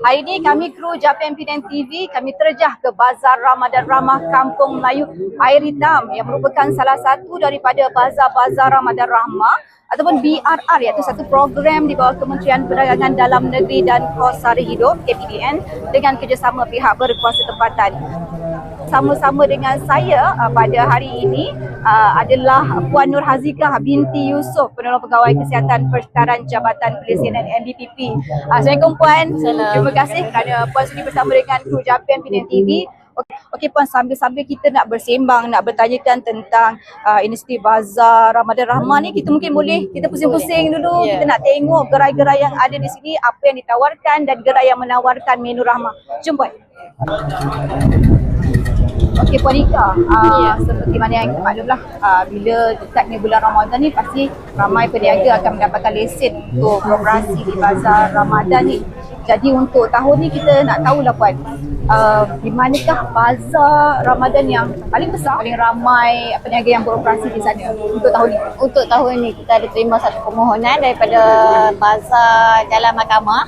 Hari ini kami kru Japan Penang TV, kami terjah ke Bazar Ramadan Ramah Kampung Melayu Air Hitam yang merupakan salah satu daripada bazar-bazar Ramadan Rahmah ataupun BRR iaitu satu program di bawah Kementerian Perdagangan Dalam Negeri dan Kos Sara Hidup KPDN dengan kerjasama pihak berkuasa tempatan sama-sama dengan saya uh, pada hari ini uh, adalah Puan Nur Hazikah binti Yusof penolong pegawai kesihatan Persekitaran Jabatan Presidenan MBPP. Uh, Assalamualaikum Puan. Salam. Terima kasih kerana Puan sudi bersama dengan kru Japan Penang TV. Okey, okay, Puan sambil-sambil kita nak bersembang, nak bertanyakan tentang uh, inisiatif Bazar Ramadan Rahmah ni kita mungkin boleh kita pusing-pusing dulu, Ya. kita nak tengok gerai-gerai yang ada di sini, apa yang ditawarkan dan gerai yang menawarkan menu Rahmah. Jom Puan. Okey Puan Ika, uh, Ya. seperti mana yang kita maklumlah uh, bila dekatnya bulan Ramadan ni pasti ramai peniaga akan mendapatkan lesen untuk beroperasi di bazar Ramadan ni. Jadi untuk tahun ni kita nak tahulah Puan, uh, di manakah bazar Ramadan yang paling besar, paling ramai peniaga yang beroperasi di sana untuk tahun ni? Untuk tahun ni kita ada terima satu permohonan daripada Bazar Jalan Mahkamah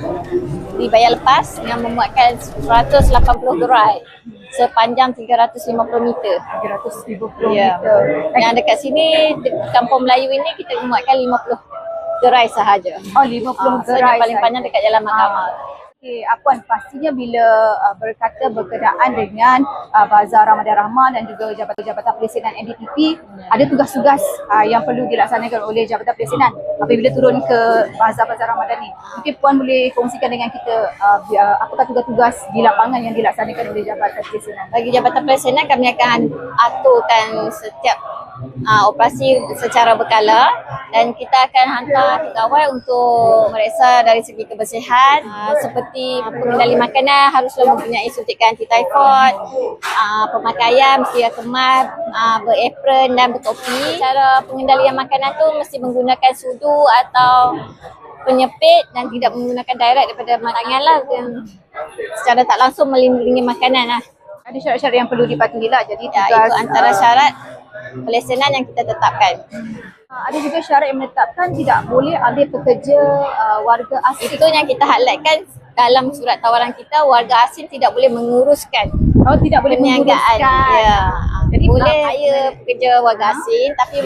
di Bayar Lepas yang memuatkan 180 gerai sepanjang 350 meter. 350 Ya. meter. Yang dekat sini Kampung Melayu ini kita memuatkan 50 gerai sahaja. Oh 50 Ah, so gerai yang paling panjang dekat Jalan Mahkamah. Okey, Puan pastinya bila uh, berkata berkenaan dengan uh, Bazar Ramadan Rahman dan juga Jabatan-Jabatan Presidenan NDPP, ada tugas-tugas uh, yang perlu dilaksanakan oleh Jabatan Presidenan apabila turun ke Bazar-Bazar Ramadan ni. Mungkin Puan boleh kongsikan dengan kita uh, uh, apakah tugas-tugas di lapangan yang dilaksanakan oleh Jabatan Presidenan. Bagi Jabatan Presidenan kami akan aturkan setiap uh, operasi secara berkala dan kita akan hantar pegawai untuk meriksa dari segi kebersihan uh, seperti pengendali makanan haruslah mempunyai suntikan anti typhoid, uh, pemakaian mesti kemas, uh, berapron dan bertopi. Cara pengendalian makanan tu mesti menggunakan sudu atau penyepit dan tidak menggunakan direct daripada makanan lah yang secara tak langsung melindungi makanan lah. Ada syarat-syarat yang perlu dipatuhi lah. Jadi Ya, itu antara uh, syarat pelesenan yang kita tetapkan. uh, ada juga syarat yang menetapkan tidak boleh ada pekerja uh, warga asing. Itu yang kita highlightkan dalam surat tawaran kita, warga asing tidak boleh menguruskan Oh tidak boleh menguruskan. Ya. Jadi boleh tak- hire pekerja warga asing tapi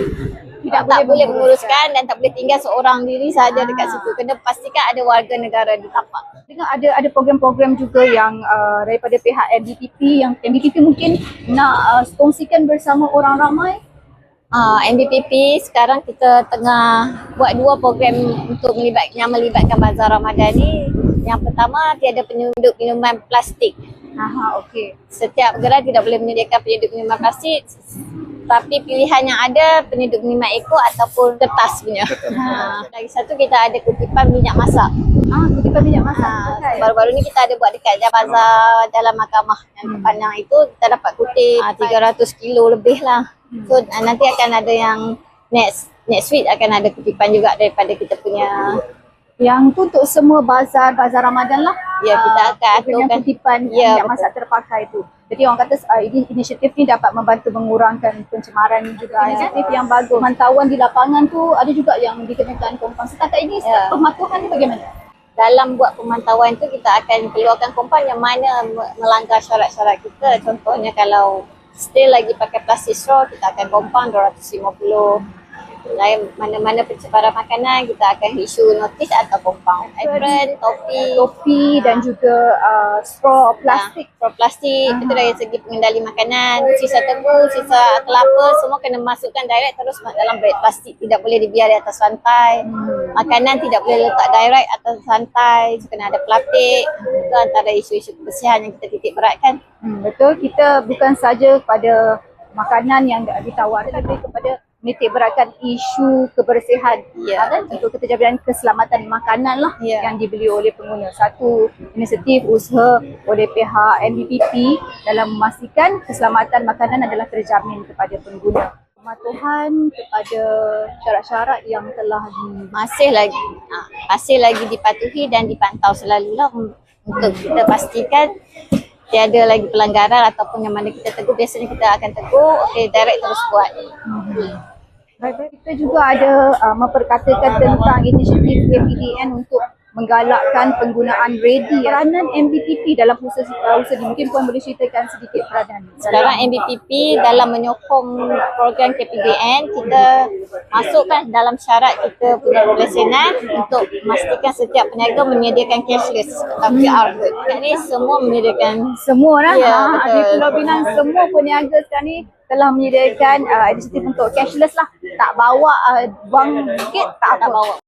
Tidak tidak, boleh boleh menguruskan. dan tak boleh tinggal seorang diri sahaja dekat Ah. situ. Kena pastikan ada warga negara di tapak. Dengar ada ada program-program juga yang uh, daripada pihak MBPP yang MBPP mungkin nak uh, kongsikan bersama orang ramai. Uh, MBPP sekarang kita tengah buat dua program untuk melibat, yang melibatkan Bazar Ramadan ni. Yang pertama tiada penyunduk minuman plastik. Aha, okey. Setiap gerai tidak boleh menyediakan penyeduk minuman plastik tapi pilihan yang ada penyeduk minuman eko ataupun kertas punya. Ha. Lagi satu kita ada kutipan minyak masak. Ah, kutipan minyak masak. Ha. Okay. Baru-baru ni kita ada buat dekat bazar dalam mahkamah yang terpandang itu kita dapat kutip ha, 300 kilo lebih lah. So ah, nanti akan ada yang next next week akan ada kutipan juga daripada kita punya Yang tu untuk semua bazar-bazar Ramadan lah. Ya, kita Ah, akan yang aturkan. kutipan Ya, minyak betul. masak terpakai tu. Jadi orang kata uh, ini inisiatif ni dapat membantu mengurangkan pencemaran juga. Inisiatif yang bagus. Pemantauan di lapangan tu ada juga yang dikenakan kompang. Setakat ini Ya. pematuhan ni bagaimana? dalam buat pemantauan tu kita akan keluarkan kompan yang mana me- melanggar syarat-syarat kita. Contohnya kalau still lagi pakai plastik straw, kita akan kompan 250. Lain mana-mana pencemaran makanan, kita akan issue notice atau kompan. Apron, topi, Topi dan juga uh, straw plastik. straw plastik, itu dari segi pengendali makanan. Sisa tebu, sisa kelapa, semua kena masukkan direct terus dalam beg plastik. Tidak boleh dibiar di atas lantai. Makanan tidak boleh letak direct atas lantai. So, kena ada pelapik. Itu antara isu-isu kebersihan yang kita titik beratkan. Hmm, betul kita bukan saja pada makanan yang ditawarkan tapi kepada menitik beratkan isu kebersihan Ya. kan untuk keterjaminan keselamatan makanan lah Ya. yang dibeli oleh pengguna. Satu inisiatif usaha oleh pihak MBPP dalam memastikan keselamatan makanan adalah terjamin kepada pengguna. Pematuhan kepada syarat-syarat yang telah di Masih lagi, ha, masih lagi dipatuhi dan dipantau selalulah un- untuk kita pastikan tiada lagi pelanggaran ataupun yang mana kita tegur. Biasanya kita akan tegur, okey direct terus buat. Baik-baik. Kita juga ada uh, memperkatakan tentang inisiatif KPDN untuk menggalakkan penggunaan ready. Peranan MBPP dalam usaha, uh, usaha mungkin puan boleh ceritakan sedikit peranan. Sekarang MBPP dalam menyokong program KPBN kita masukkan dalam syarat kita punya pelesenan untuk memastikan setiap peniaga menyediakan cashless atau QR code. Sekarang ni semua menyediakan Semua lah. Ya, ha. Di Pulau Pinang semua peniaga sekarang ni telah menyediakan uh, inisiatif untuk cashless lah. Tak bawa uh, wang ringgit tak, tak apa. bawa.